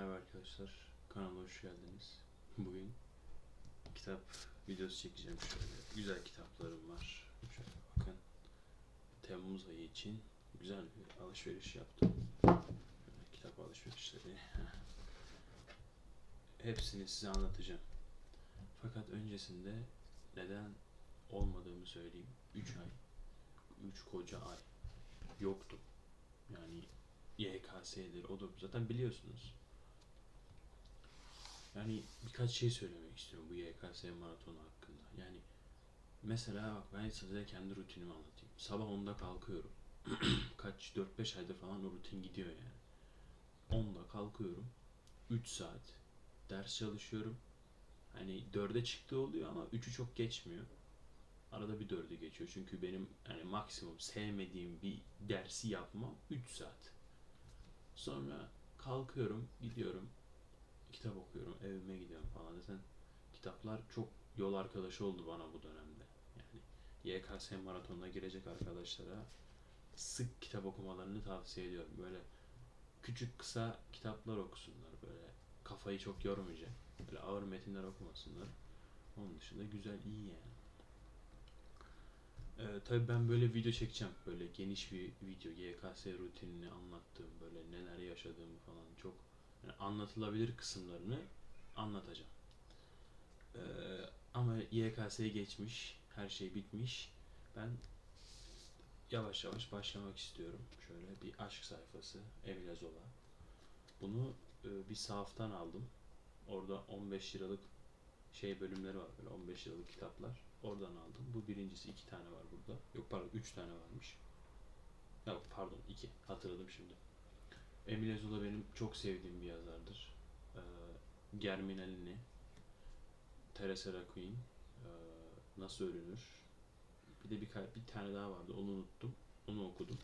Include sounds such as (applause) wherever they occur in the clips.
Merhaba arkadaşlar, kanala hoş geldiniz. Bugün kitap videosu çekeceğim şöyle. Güzel kitaplarım var. Şöyle bakın. Temmuz ayı için güzel bir alışveriş yaptım. Şöyle kitap alışverişleri. (laughs) Hepsini size anlatacağım. Fakat öncesinde neden olmadığımı söyleyeyim. 3 ay, 3 koca ay yoktum. Yani YKS'dir, odur. Zaten biliyorsunuz. Yani birkaç şey söylemek istiyorum bu YKS maratonu hakkında. Yani mesela bak ben size kendi rutinimi anlatayım. Sabah 10'da kalkıyorum. (clears throat) Kaç 4-5 aydır falan o rutin gidiyor yani. 10'da kalkıyorum. 3 saat ders çalışıyorum. Hani 4'e çıktığı oluyor ama 3'ü çok geçmiyor. Arada bir 4'ü geçiyor. Çünkü benim hani maksimum sevmediğim bir dersi yapmam 3 saat. Sonra kalkıyorum, gidiyorum. Kitap okuyorum, evime gidiyorum falan. Zaten kitaplar çok yol arkadaşı oldu bana bu dönemde. Yani YKS maratonuna girecek arkadaşlara sık kitap okumalarını tavsiye ediyorum. Böyle küçük kısa kitaplar okusunlar. Böyle kafayı çok yormayacak. Böyle ağır metinler okumasınlar. Onun dışında güzel, iyi yani. Ee, tabii ben böyle video çekeceğim. Böyle geniş bir video. YKS rutinini anlattığım, böyle neler yaşadığımı falan çok yani anlatılabilir kısımlarını anlatacağım. Ee, ama YKS geçmiş, her şey bitmiş. Ben yavaş yavaş başlamak istiyorum. Şöyle bir aşk sayfası, Emile Zola. Bunu e, bir sahaftan aldım. Orada 15 liralık şey bölümleri var böyle 15 liralık kitaplar. Oradan aldım. Bu birincisi iki tane var burada. Yok pardon üç tane varmış. Yok pardon iki. Hatırladım şimdi. Emile Zola benim çok sevdiğim bir yazardır. Ee, Germinalini, Teresa Raquin, ee, Nasıl Ölünür. Bir de bir, bir tane daha vardı. Onu unuttum. Onu okudum.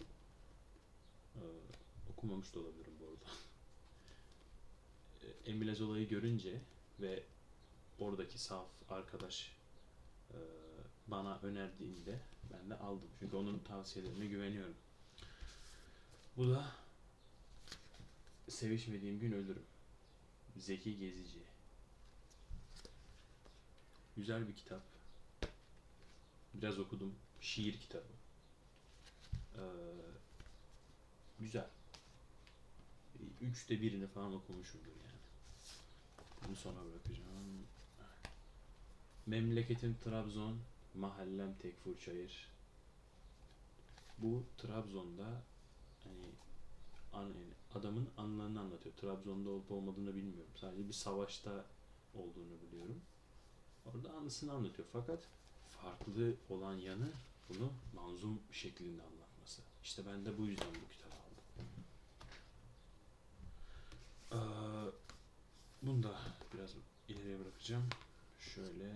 Ee, okumamış da olabilirim bu arada. (laughs) Emile Zola'yı görünce ve oradaki saf arkadaş e, bana önerdiğinde ben de aldım. Çünkü onun tavsiyelerine güveniyorum. Bu da Sevişmediğim Gün Ölürüm. Zeki Gezici. Güzel bir kitap. Biraz okudum. Şiir kitabı. Ee, güzel. Üçte birini falan okumuşumdur yani. Bunu sonra bırakacağım. Memleketim Trabzon, mahallem Tekfurçayır. Bu Trabzon'da hani adamın anılarını anlatıyor. Trabzon'da olup olmadığını bilmiyorum. Sadece bir savaşta olduğunu biliyorum. Orada anısını anlatıyor. Fakat farklı olan yanı bunu manzum şeklinde anlatması. İşte ben de bu yüzden bu kitabı aldım. Ee, bunu da biraz ileriye bırakacağım. Şöyle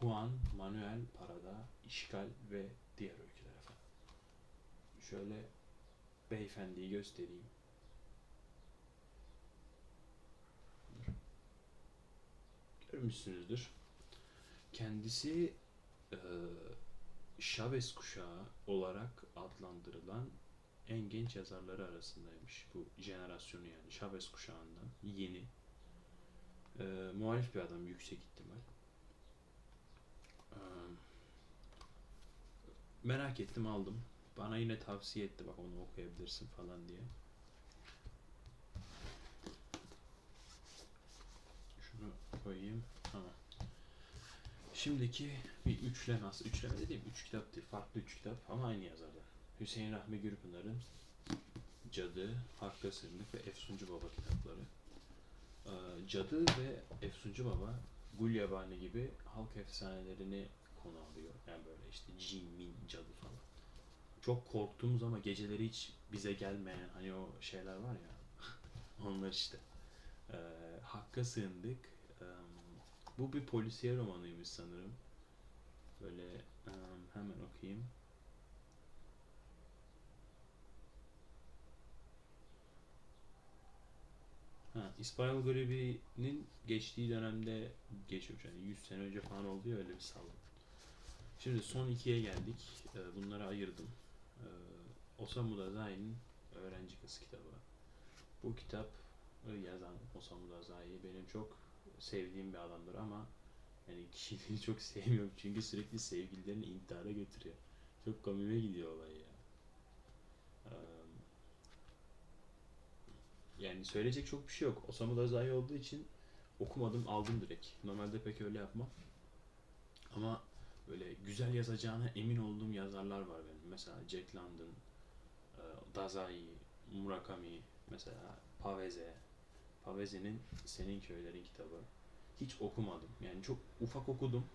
Juan Manuel Parada İşgal ve diğer öyküler efendim. Şöyle beyefendiyi göstereyim. Görmüşsünüzdür. Kendisi e, Chavez kuşağı olarak adlandırılan en genç yazarları arasındaymış. Bu jenerasyonu yani Chavez kuşağından yeni. E, muhalif bir adam yüksek ihtimal. E, merak ettim aldım. Bana yine tavsiye etti bak onu okuyabilirsin falan diye. Şunu koyayım. Tamam. Şimdiki bir üçleme aslında üçleme dediğim üç kitap değil farklı üç kitap ama aynı yazardan. Hüseyin Rahmi Gürpınar'ın Cadı, Hakkı Sırlık ve Efsuncu Baba kitapları. Ee, Cadı ve Efsuncu Baba Gulyabani gibi halk efsanelerini konu alıyor. Yani böyle işte cin, min, cadı falan. Çok korktuğumuz ama geceleri hiç bize gelmeyen hani o şeyler var ya (laughs) onlar işte. Ee, Hakk'a sığındık. Ee, bu bir polisiye romanıymış sanırım. Böyle um, hemen okuyayım. Ha, İspanyol gribinin geçtiği dönemde geçiyor. Yani 100 sene önce falan oldu ya öyle bir salgın. Şimdi son ikiye geldik. Ee, Bunları ayırdım. Ee, Osamu Dazai'nin Öğrenci Kız kitabı. Bu kitap yazan Osamu Dazai benim çok sevdiğim bir adamdır ama yani kişiliğini (laughs) çok sevmiyorum çünkü sürekli sevgililerini intihara götürüyor. Çok komiğime gidiyor olay ya. Eee, yani söyleyecek çok bir şey yok. Osamu Dazai olduğu için okumadım aldım direkt. Normalde pek öyle yapmam. Ama böyle güzel yazacağına emin olduğum yazarlar var benim. Mesela Jack London, e, Dazai, Murakami, mesela Pavese. Pavese'nin Senin Köylerin kitabı. Hiç okumadım. Yani çok ufak okudum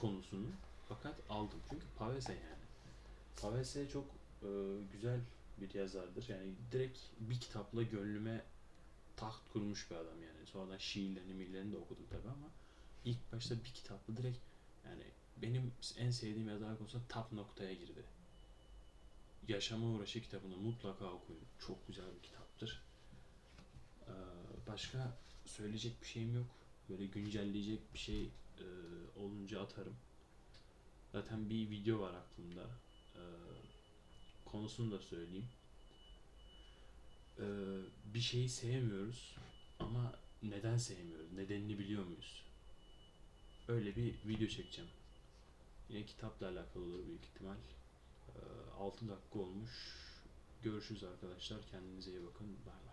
konusunu. Fakat aldım. Çünkü Pavese yani. Pavese çok e, güzel bir yazardır. Yani direkt bir kitapla gönlüme taht kurmuş bir adam yani. Sonradan şiirlerini, millerini de okudum tabi ama ilk başta bir kitapla direkt yani benim en sevdiğim yazar konusunda tap noktaya girdi. Yaşama Uğraşı kitabını mutlaka okuyun. Çok güzel bir kitaptır. Ee, başka söyleyecek bir şeyim yok. Böyle güncelleyecek bir şey e, olunca atarım. Zaten bir video var aklımda. Ee, konusunu da söyleyeyim. Ee, bir şeyi sevmiyoruz ama neden sevmiyoruz? Nedenini biliyor muyuz? Öyle bir video çekeceğim. Yine kitapla alakalı olur büyük ihtimal. Ee, 6 dakika olmuş. Görüşürüz arkadaşlar. Kendinize iyi bakın. Bay bay.